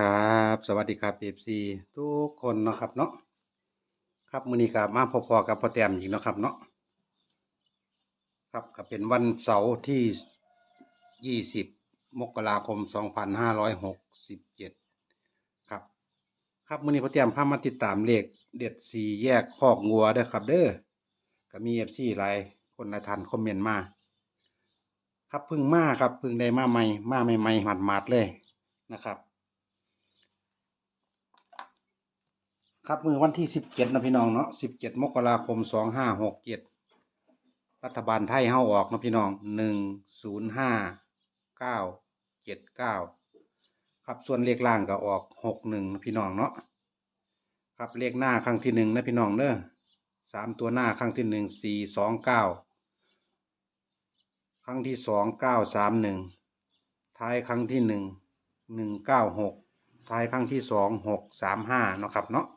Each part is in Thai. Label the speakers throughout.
Speaker 1: ครับ สวัสดีครับ FC ทุกคนนะครับเนาะครับมือนี้ก็มาพอๆกับพอแต้มอีกนะครับเนาะครับก็เป็นวันเสาร์ที่ 20 มกราคม 2567 ครับ ครับมือนี้พอแต้มพามาติดตามเลขเด็ดสี่แยกคอกงัวเด้อครับเด้อก็มี FC หลายคนหลายท่านคอมเมนต์มาครับพิ่งมาครับพิ่งได้มาใหม่มาใหม่ๆหมาดๆเลยนะครับ ครับมือวันที่สิบเจ็ดนะพี่น้องเนาะสิบเจ็ดมกราคมสองห้าหกเจ็ดรัฐบาลไทยเฮาออกนะพี่น้องหนึ่งศูนย์ห้าเก้าเจ็ดเก้าครับส่วนเลขล่างก็ออกหกหนึ่งนะพี่น้องเนาะครับเลขหน้าครั้งที่หนึ่งนะพี่น้องเด้อสามตัวหน้าครั้งที่หนึ่งสี่สองเก้าครั้งที่สองเก้าสามหนึ่งท้ายครั้งที่หนึ่งหนึ่งเก้าหกท้ายครั้งที่สองหกสามห้าเนาะครับเนาะ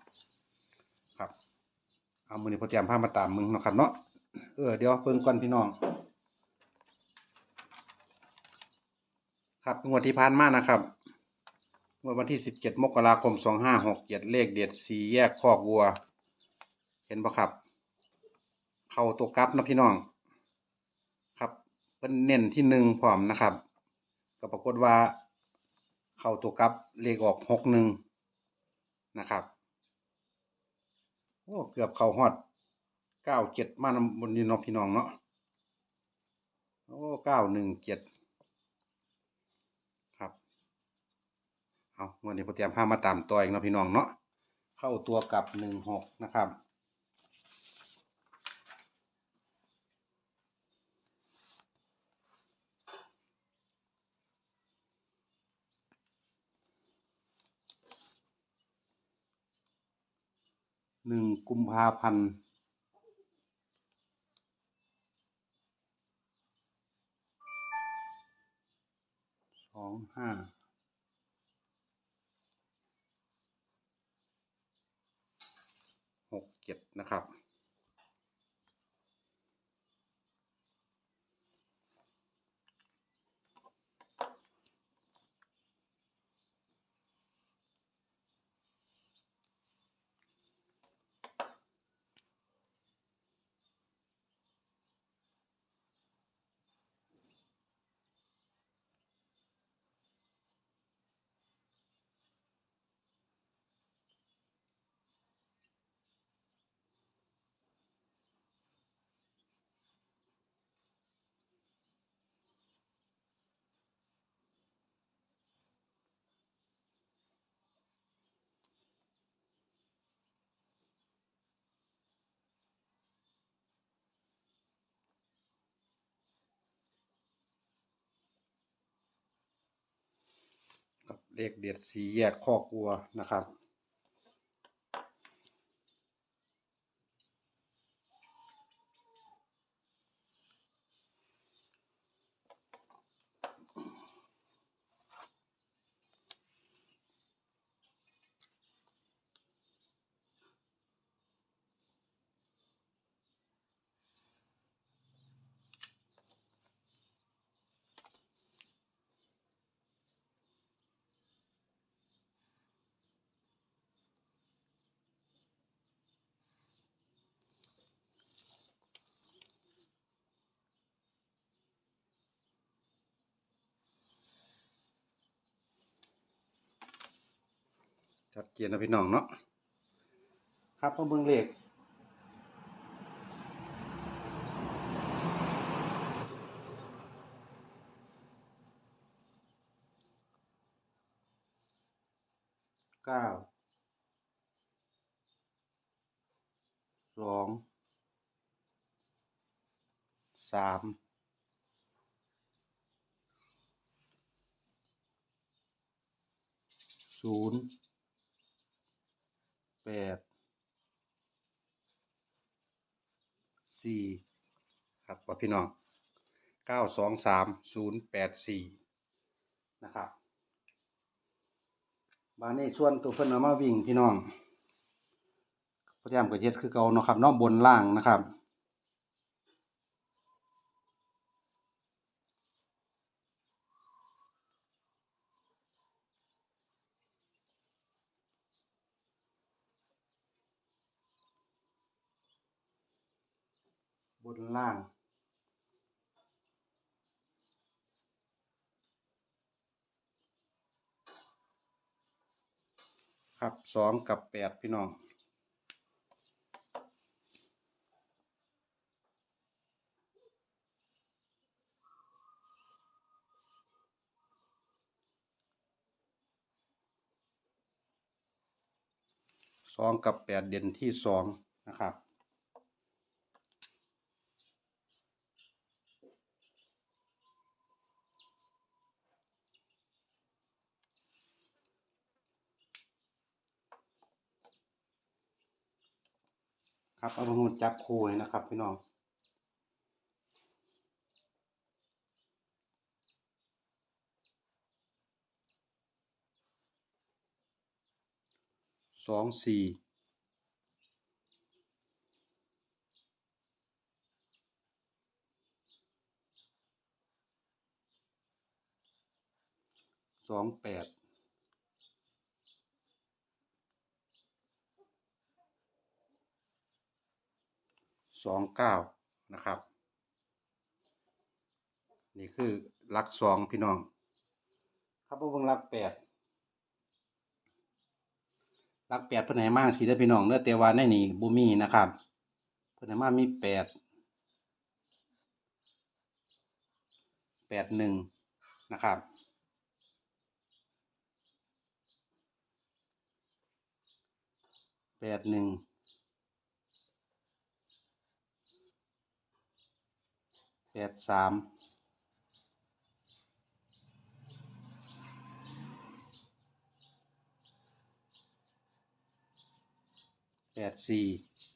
Speaker 1: เอามือนี้พอเตรียมผ้ามาตามมึงเนาะครับเนาะเออเดี๋ยวเพิ่งก่อนพี่น้อง ครับงวดที่ผ่านมานะครับงวดวันที่สิบเจ็ดมกราคมสองห้าหกเจ็ดเลขเด็ดสี่แยกคอกวัว เห็นปะครับ เข้าตัวกลับนะพี่น้อง ครับเป็นเน้นที่หนึ่งพร้อมนะครับ ก็ปรากฏว่า เข้าตัวกลับเลขออกหกหนึ่งนะครับ โอ้เกือบเข่าหอดเก้าเจ็ดมานำบนนี้นอพี่น้องเนาะโอ้เก้าหนึ่งเจ็ดครับ เอาวันนี้ผมเตรียมพามาตามตัวอีกเนาะพี่น้องเนาะเข้าตัวกับหนึ่งหกนะครับ หนึ่งกุมภาพันธ์สองห้าหกเจ็ดนะครับ กับ เลขเด็ดสีแยกคอกลัวนะครับ ชัดเจนนะพี่น้องเนาะครับมาเบิ่งเลขเก้าสองสามศูนย์ แปดสี่ครับว่าพี่น้องเก้าสองสามศูนย์แปดสี่นะครับบานนี้ส่วนตัวเพิ่นเอามาวิ่งพี่น้องพยายามกับเย็ดคือเก่าเนาะครับนอกบนล่างนะครับ นล่าง ครับสองกับแปดพี่น้องสองกับแปดเด่นที่สองนะครับ ครับ เอาลงจับคู่นะครับ พี่น้องสองสี่สองแปด สองเก้านะครับ นี่คือลักสองพี่น้อง ครับพวกหลักแปดลักแปดเพิ่อนให้มาสีได้พี่น้องเนื้อแต่ว่าในนี่บ่มีนะครับ เพิ่อนให้มามีแปดแปดหนึ่งนะครับแปดหนึ่ง ปดสามแปดสี่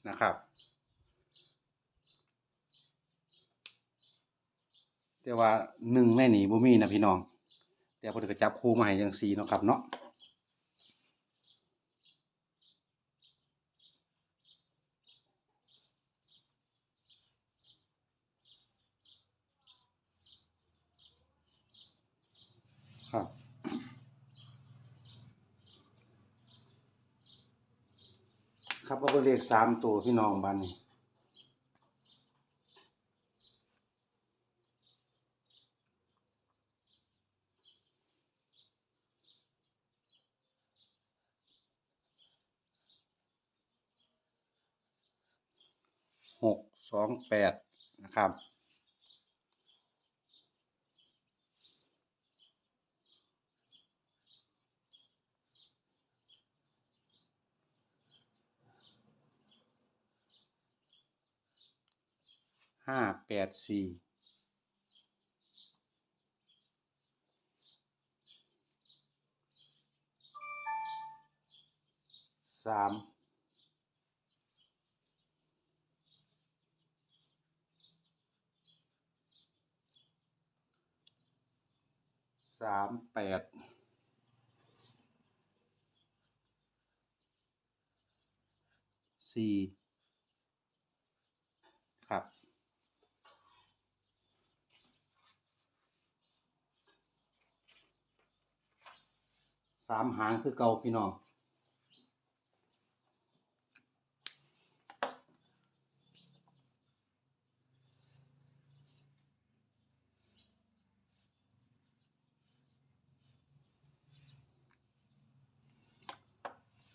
Speaker 1: นะครับ แต่ว่าหนึ่งในนี่บ่มีนะพี่น้อง แต่พอดีก็จับคู่มาให้จังสี่นะครับเนาะ ครับเอาไปเลขสามตัวพี่น้องบ้านนี้หกสองแปดนะครับ ห้าแปดสี่สามสามแปดสี่ครับ สามหางคือเก่าพี่น้อง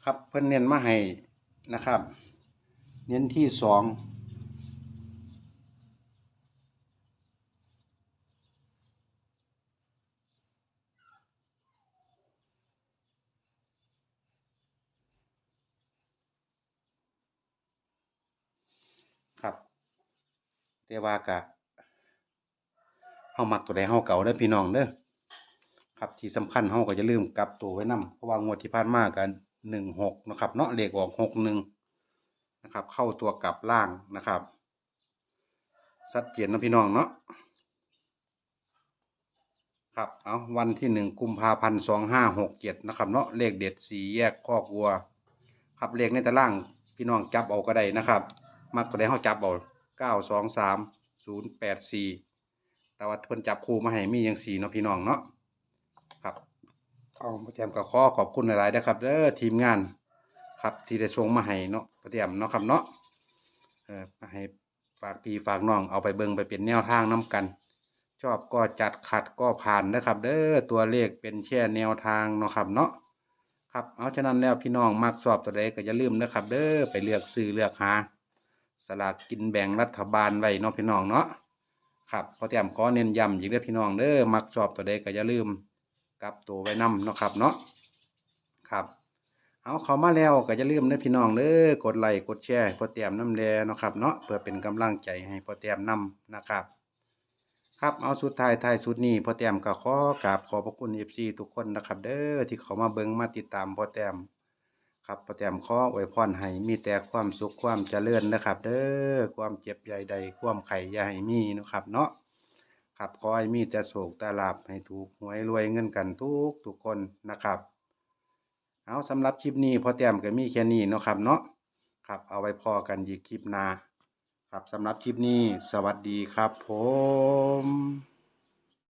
Speaker 1: ครับเพิ่นเน้นมาให้นะครับ เน้นที่สองครับ แต่ว่ากะเฮามักตัวใดเฮาเก่าเด้อพี่น้องเด้อครับที่สำคัญเฮาก็จะลืมกลับตัวไว้นํเพราะว่างวดที่ผ่านมากัน16นะครับ เนาะเลขออก61นะครับ เข้าตัวกลับล่างนะครับชัดเจนเนาะพี่น้องเนาะครับเอาวันที่หนึ่งกุมภาพันธ์สองห้าหกเจ็ดนะครับ เนาะเลขเด็ดสี่แยกคอกวัว ครับเลขในตารางพี่น้องจับเอาก็ได้นะครับมักก็ได้เฮาจับเอา เก้าสองสามศูนย์แปดสี่แต่ว่าเพิ่นจับคู่มาให้มีอย่างสี่เนาะพี่น้องเนาะครับเอาประแจมก็ขอขอบคุณหลายๆนะครับเด้อทีมงาน ครับที่ได้ส่งมาให้เนาะประแจมเนาะครับเนาะเออให้ฝากพี่ฝากน้องเอาไปเบิ่งไปเป็นแนวทางน้กัน ชอบก็จัดขัดก็ผ่านนะครับ เด้อตัวเลขเป็นแค่แนวทางเนาะครับเนาะครับเอาฉะนั้นแล้วพี่น้องมักชอบตัวใดก็อย่าลืมนะครับ เด้อไปเลือกซื้อเลือกหา สลากกินแบ่งรัฐบาลไว้เนาะพี่น้องเนาะครับพอแต้มขอเน้นย้ำอีกเด้อพี่น้องเด้อมักชอบตัวใดก็อย่าลืมกลับตัวไว้นํเนาะครับเนาะครับเอาเข้ามาแล้วก็อย่าลืมนะพี่น้องเด้อกดไลค์กดแชร์พอแต้มน้ำแลเนาะครับเนาะเพื่อเป็นกำลังใจให้พอแต้มนำนะครับ ครับเอาสุดท้ายท้ายสุดนี้พอแต้มก็ขอกราบขอบพระคุณ FC ทุกคนนะครับ เด้อที่เขามาเบิ่งมาติดตามพอแต้ม ครับพ่อแต้มข้ออวยพรให้มีแต่ความสุขความเจริญนะครับ เด้อความเจ็บใหญ่ใดความไข่ให้มีนะครับ เนาะครับขอให้มีแต่โศกแต่ลาบให้ถูกหวยรวยเงินกันทุกทุกคนนะครับเอาสำหรับคลิปนี้พอแต้มก็มีแค่นี้นะครับ เนาะครับ เอาไว้พอกันอีกคลิปหน้าครับสำหรับคลิปนี้ สวัสดีครับผม